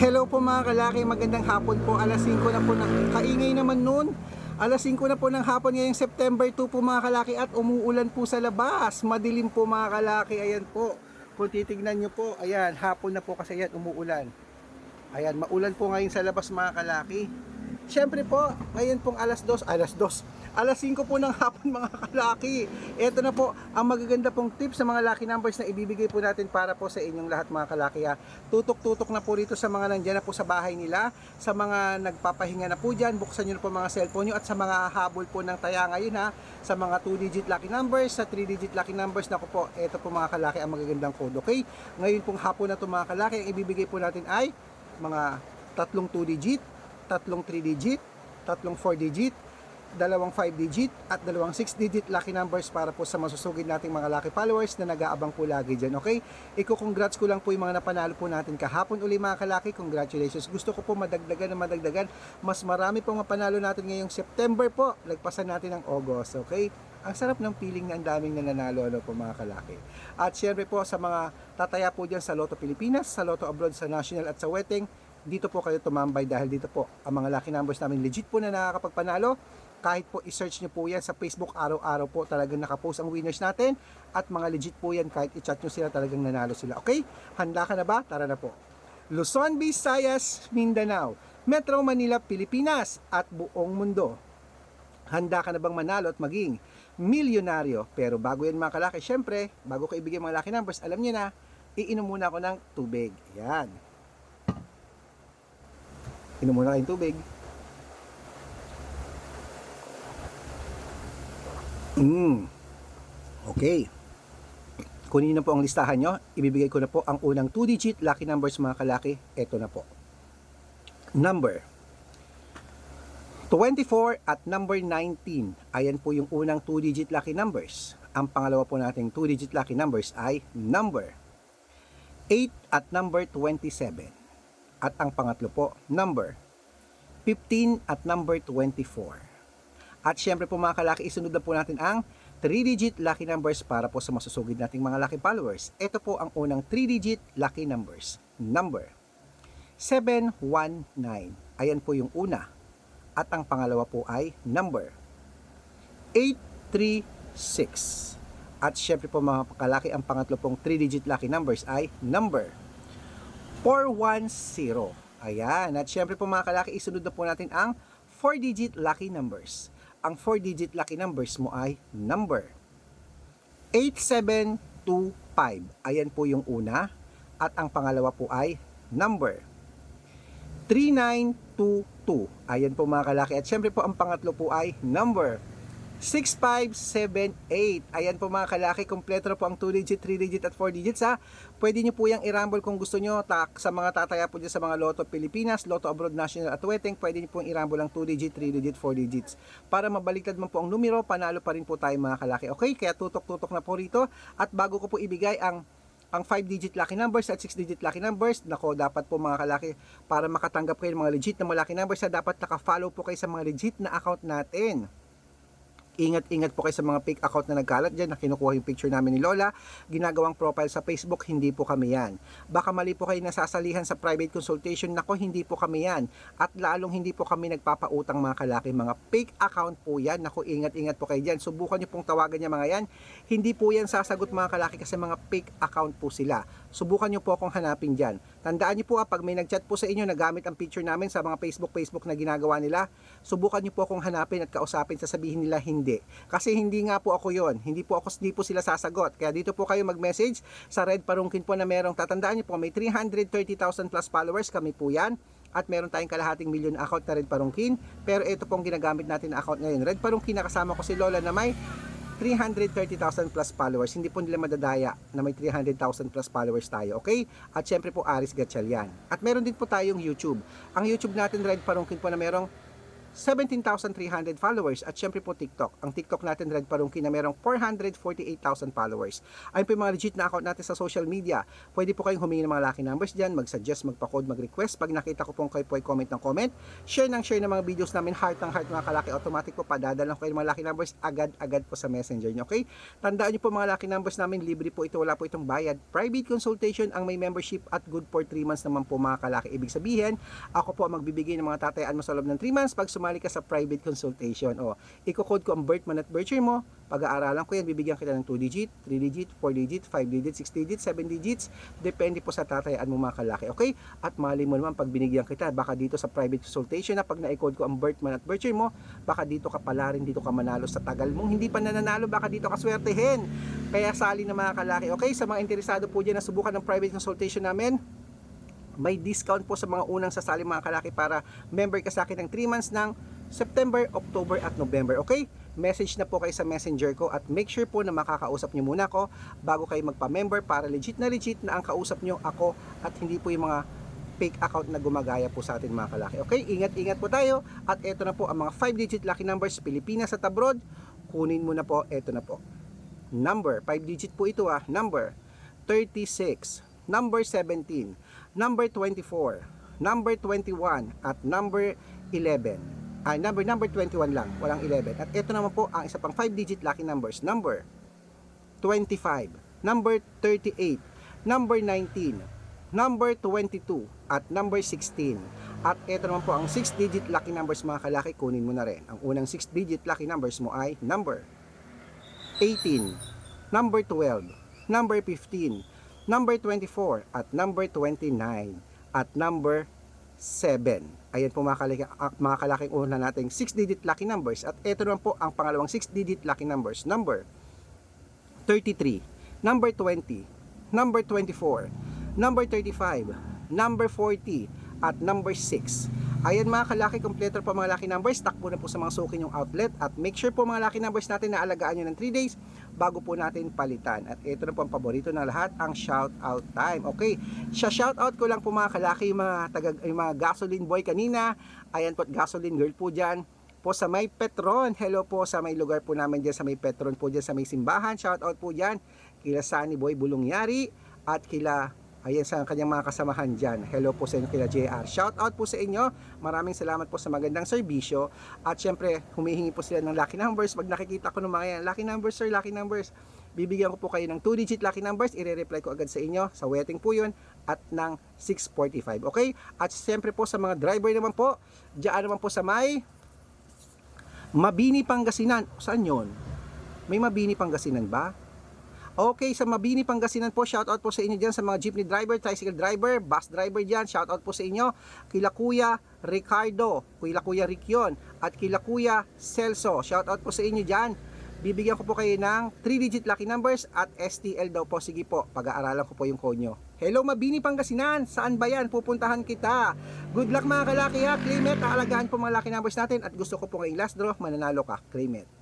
Hello po mga kalaki, magandang hapon po. Alas 5 na po na kaingay naman noon. Alas 5 na po ng hapon ngayong September 2 po mga kalaki at umuulan po sa labas. Madilim po mga kalaki, ayan po. Kung titignan nyo po, ayan, hapon na po kasi ayan, umuulan. Ayan, maulan po ngayon sa labas mga kalaki. Siyempre po, ngayon pong alas 2, alas 2, alas 5 po ng hapon mga kalaki. Ito na po ang magaganda pong tips sa mga lucky numbers na ibibigay po natin para po sa inyong lahat mga kalaki. ha. Tutok-tutok na po rito sa mga nandyan na po sa bahay nila, sa mga nagpapahinga na po dyan, buksan nyo na po mga cellphone nyo at sa mga habol po ng taya ngayon ha, sa mga 2-digit lucky numbers, sa 3-digit lucky numbers, na po, ito po mga kalaki ang magagandang code, okay? Ngayon pong hapon na to mga kalaki, ang ibibigay po natin ay mga tatlong 2 digit, tatlong 3 digit, tatlong 4 digit, dalawang 5 digit at dalawang 6 digit lucky numbers para po sa masusugid nating mga lucky followers na nag-aabang po lagi dyan, okay? Iko-congrats ko lang po yung mga napanalo po natin kahapon uli mga kalaki, congratulations. Gusto ko po madagdagan na madagdagan, mas marami pong mapanalo natin ngayong September po, lagpasan natin ang August, okay? Ang sarap ng feeling na ang daming nananalo ano po mga kalaki. At syempre po sa mga tataya po dyan sa Lotto Pilipinas, sa Lotto Abroad, sa National at sa Weteng, dito po kayo tumambay dahil dito po ang mga lucky numbers namin legit po na nakakapagpanalo kahit po i-search nyo po yan sa Facebook araw-araw po talagang nakapost ang winners natin. At mga legit po yan kahit i-chat nyo sila talagang nanalo sila. Okay? handa ka na ba? tara na po. Luzon, Visayas, Mindanao. Metro Manila, Pilipinas. At buong mundo. Handa ka na bang manalo at maging milyonaryo? Pero bago yan mga kalaki syempre bago ko ibigay mga lucky numbers alam niyo na iinom muna ako ng tubig. Yan. Inom muna kayong tubig Mm. Okay. Kunin na po ang listahan nyo. Ibibigay ko na po ang unang 2-digit lucky numbers mga kalaki. Ito na po. Number 24 at number 19. Ayan po yung unang 2-digit lucky numbers. Ang pangalawa po nating 2-digit lucky numbers ay number 8 at number 27. At ang pangatlo po, number 15 at number 24. At syempre po mga kalaki, isunod na po natin ang 3-digit lucky numbers para po sa masusugid nating mga lucky followers. Ito po ang unang 3-digit lucky numbers. Number 719. Ayan po yung una. At ang pangalawa po ay number 836. At syempre po mga kalaki, ang pangatlo pong 3-digit lucky numbers ay number 410. Ayan. At syempre po mga kalaki, isunod na po natin ang 4-digit lucky numbers ang 4-digit lucky numbers mo ay number 8725. Ayan po yung una. At ang pangalawa po ay number 3922. Ayan po mga kalaki. At syempre po ang pangatlo po ay number 6578. Ayan po mga kalaki, kompleto po ang 2 digit, 3 digit at 4 digits ha. Pwede nyo po yung i-rumble kung gusto nyo tak, sa mga tataya po dyan sa mga Lotto Pilipinas, Lotto Abroad National at Weteng, pwede nyo po i-rumble ang 2 digit, 3 digit, 4 digits. Para mabaliktad mo po ang numero, panalo pa rin po tayo mga kalaki. Okay, kaya tutok-tutok na po rito. At bago ko po ibigay ang ang 5-digit lucky numbers at 6-digit lucky numbers. Nako, dapat po mga kalaki, para makatanggap kayo ng mga legit na mga lucky numbers, dapat naka-follow po kayo sa mga legit na account natin ingat-ingat po kayo sa mga fake account na nagkalat dyan na kinukuha yung picture namin ni Lola. Ginagawang profile sa Facebook hindi po kami yan. Baka mali po kayo nasasalihan sa private consultation. Nako hindi po kami yan. At lalong hindi po kami nagpapautang mga kalaki. Mga fake account po yan. Nako ingat-ingat po kayo dyan. Subukan nyo pong tawagan niya mga yan. Hindi po yan sasagot mga kalaki kasi mga fake account po sila. Subukan nyo po akong hanapin dyan tandaan nyo po ha, pag may nagchat po sa inyo nagamit ang picture namin sa mga Facebook Facebook na ginagawa nila subukan nyo po akong hanapin at kausapin sasabihin nila hindi. Kasi hindi nga po ako yon hindi po ako hindi po sila sasagot. Kaya dito po kayo mag-message sa Red Parungkin po na merong tatandaan niyo po may 330,000 plus followers kami po yan. At meron tayong kalahating milyon account na Red Parungkin. Pero ito pong ginagamit natin na account ngayon. Red Parungkin nakasama ko si Lola na may 330,000 plus followers. Hindi po nila madadaya na may 300,000 plus followers tayo, okay? At syempre po Aris Gatchalian. At meron din po tayong YouTube. Ang YouTube natin Red Parungkin po na merong 17,300 followers at syempre po TikTok. Ang TikTok natin Red Parungki na merong 448,000 followers. Ayun po yung mga legit na account natin sa social media. Pwede po kayong humingi ng mga lucky numbers dyan, mag-suggest, magpa-code, mag-request. Pag nakita ko pong kayo po ay comment ng comment, share ng share ng mga videos namin, heart ng heart mga kalaki, automatic po padadala ko kayo ng mga lucky numbers agad-agad po sa messenger nyo. Okay? Tandaan nyo po mga lucky numbers namin, libre po ito, wala po itong bayad. Private consultation ang may membership at good for 3 months naman po mga kalaki. Ibig sabihin, ako po ang magbibigay ng mga tatayaan mo sa loob ng 3 months pag sumali ka sa private consultation. O, iko-code ko ang birth month at birth year mo, pag-aaralan ko yan, bibigyan kita ng 2 digit, 3 digit, 4 digit, 5 digit, 6 digit, 7 digits, depende po sa tatayaan mo mga kalaki. Okay? At mali mo naman pag binigyan kita, baka dito sa private consultation na pag na-code ko ang birth month at birth year mo, baka dito ka pala rin, dito ka manalo sa tagal mong hindi pa nananalo, baka dito ka swertehin. Kaya sali na mga kalaki. Okay? Sa mga interesado po dyan na subukan ng private consultation namin, may discount po sa mga unang sasali mga kalaki para member ka sa akin ng 3 months ng September, October at November. Okay? Message na po kayo sa messenger ko at make sure po na makakausap nyo muna ako bago kayo magpa-member para legit na legit na ang kausap nyo ako at hindi po yung mga fake account na gumagaya po sa atin mga kalaki. Okay? Ingat-ingat po tayo at eto na po ang mga 5-digit lucky numbers Pilipinas at abroad. Kunin mo na po. Eto na po. Number, 5-digit po ito ah. Number 36, number 17, number 24, number 21 at number 11. Ay, number number 21 lang, walang 11. At ito naman po ang isa pang 5 digit lucky numbers. Number 25, number 38, number 19, number 22 at number 16. At ito naman po ang 6 digit lucky numbers mga kalaki, kunin mo na rin. Ang unang 6 digit lucky numbers mo ay number 18, number 12, number 15, number 24 at number 29 at number 7. Ayan po mga, kalaki, ah, mga kalaking una nating 6 digit lucky numbers at ito naman po ang pangalawang 6 digit lucky numbers. Number 33, number 20, number 24, number 35, number 40, at number 6. Ayan mga kalaki, kompleto po mga lucky numbers. Takbo na po sa mga suki yung outlet at make sure po mga lucky numbers natin na alagaan nyo ng 3 days bago po natin palitan. At ito na po ang paborito ng lahat, ang shout out time. Okay, siya shout out ko lang po mga kalaki, yung mga, taga, yung mga gasoline boy kanina. Ayan po, at gasoline girl po dyan po sa may Petron. Hello po sa may lugar po namin dyan sa may Petron po dyan sa may simbahan. Shout out po dyan kila Sunny Boy Bulungyari at kila ayan sa kanyang mga kasamahan dyan. Hello po sa inyo kila JR. Shout out po sa inyo. Maraming salamat po sa magandang serbisyo. At syempre, humihingi po sila ng lucky numbers. Pag nakikita ko ng mga yan, lucky numbers sir, lucky numbers. Bibigyan ko po kayo ng 2 digit lucky numbers. I-reply ko agad sa inyo. Sa wedding po yun. At ng 645. Okay? At syempre po sa mga driver naman po. Diyan naman po sa may Mabini Pangasinan. Saan yon? May Mabini Pangasinan ba? Okay, sa Mabini Pangasinan po, shoutout po sa inyo dyan sa mga jeepney driver, tricycle driver, bus driver dyan, shoutout po sa inyo. Kila Kuya Ricardo, kila Kuya Ricyon, at kila Kuya Celso, shoutout po sa inyo dyan. Bibigyan ko po kayo ng 3-digit lucky numbers at STL daw po. Sige po, pag-aaralan ko po yung code nyo. Hello Mabini Pangasinan, saan ba yan? Pupuntahan kita. Good luck mga kalaki ha, claim it, aalagaan po mga lucky numbers natin at gusto ko po ngayong last draw, mananalo ka, claim it.